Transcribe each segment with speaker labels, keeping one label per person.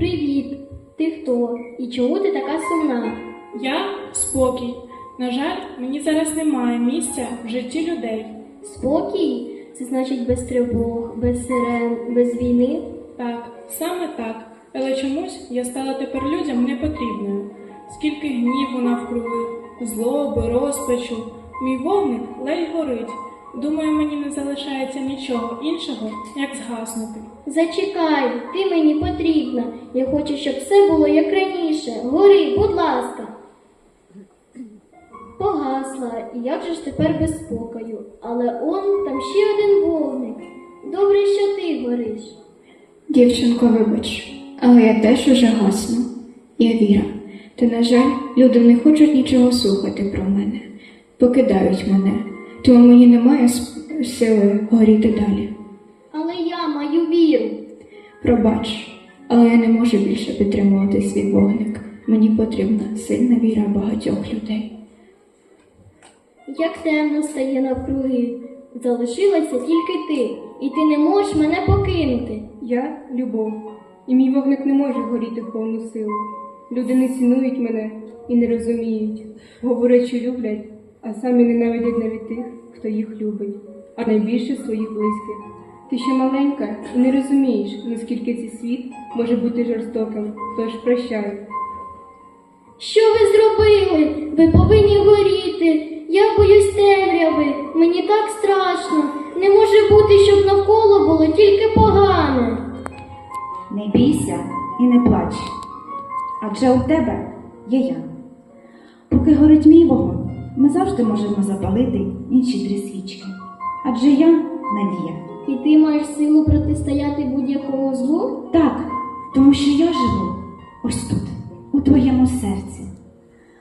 Speaker 1: Привіт! Ти хто? І чому ти така сумна?
Speaker 2: Я спокій. На жаль, мені зараз немає місця в житті людей.
Speaker 1: Спокій? Це значить без тривог, без сирен, без війни?
Speaker 2: Так, саме так. Але чомусь я стала тепер людям непотрібною. Скільки гніву навкруги, злоби, розпачу. Мій вогник ледь горить. Думаю, мені не залишається нічого іншого, як згаснути.
Speaker 1: Зачекай, ти мені потрібна. Я хочу, щоб все було як раніше. Гори, будь ласка. Погасла, і як же ж тепер без спокою. Але он там ще один вогник. Добре, що ти гориш.
Speaker 3: Дівчинко, вибач, але я теж уже гасну. Я віра. Та, на жаль, люди не хочуть нічого слухати про мене, покидають мене, тому мені немає сили горіти далі.
Speaker 1: Але я маю віру.
Speaker 3: Пробач, але я не можу більше підтримувати свій вогник. Мені потрібна сильна віра багатьох людей.
Speaker 1: Як темно стає навкруги. Залишилася тільки ти, і ти не можеш мене покинути.
Speaker 4: Я любов, і мій вогник не може горіти в повну силу. Люди не цінують мене і не розуміють, говорять, що люблять, а самі ненавидять навіть тих, хто їх любить, а найбільше своїх близьких. Ти ще маленька і не розумієш, наскільки цей світ може бути жорстоким, тож прощай.
Speaker 1: Що ви зробили? Ви повинні горіти. Я боюсь темряви. Мені так страшно. Не може бути, щоб навколо було тільки погано.
Speaker 5: Не бійся і не плач, адже у тебе є я. Поки горить мій вогонь, ми завжди можемо запалити інші три свічки. Адже я надія.
Speaker 1: І ти маєш силу протистояти будь-якому злу?
Speaker 5: Так, тому що я живу ось тут, у твоєму серці.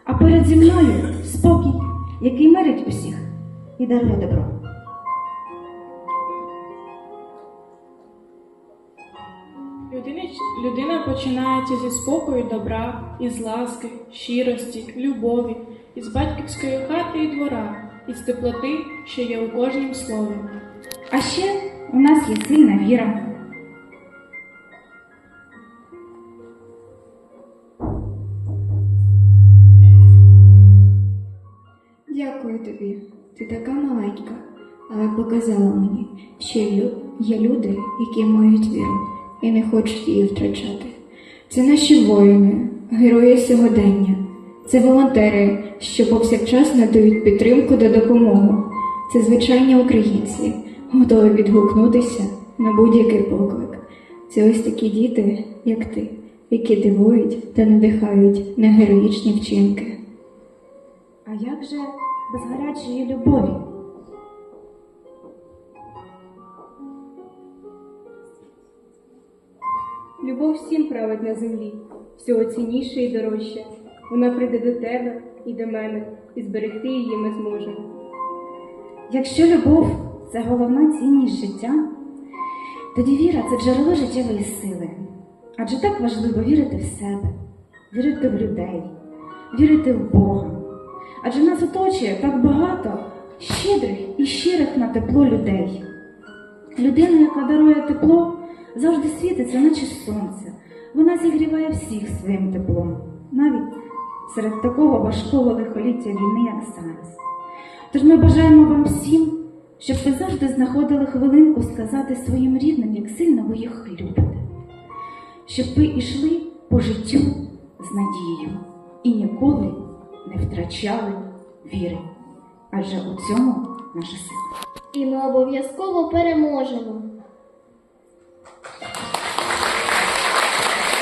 Speaker 5: А перед зі мною спокій, який мирить усіх і дарує добро.
Speaker 2: Людина, починається зі спокою, добра, із ласки, щирості, любові, із батьківської хати і двора, із теплоти, що є у кожнім слові.
Speaker 5: А ще у нас є сильна віра.
Speaker 3: Дякую тобі. Ти така маленька, але показала мені, що є люди, які мають віру і не хочуть її втрачати. Це наші воїни, герої сьогодення, це волонтери, що повсякчас надають підтримку та допомогу. Це звичайні українці, готові відгукнутися на будь-який поклик. Це ось такі діти, як ти, які дивують та надихають на героїчні вчинки.
Speaker 5: А як же без гарячої любові?
Speaker 4: Любов всім править на землі, всього цінніше і дорожче. Вона прийде до тебе і до мене, і зберегти її ми зможемо.
Speaker 5: Якщо любов це головна цінність життя, тоді віра це джерело життєвої сили. Адже так важливо вірити в себе, вірити в людей, вірити в Бога. Адже нас оточує так багато щедрих і щирих на тепло людей. Людина, яка дарує тепло, завжди світиться, наче сонце. Вона зігріває всіх своїм теплом, навіть серед такого важкого лихоліття війни, як зараз. Тож ми бажаємо вам всім, щоб ви завжди знаходили хвилинку сказати своїм рідним, як сильно ви їх любите, щоб ви йшли по життю з надією і ніколи не втрачали віри. Адже у цьому наша сила.
Speaker 1: І ми обов'язково переможемо.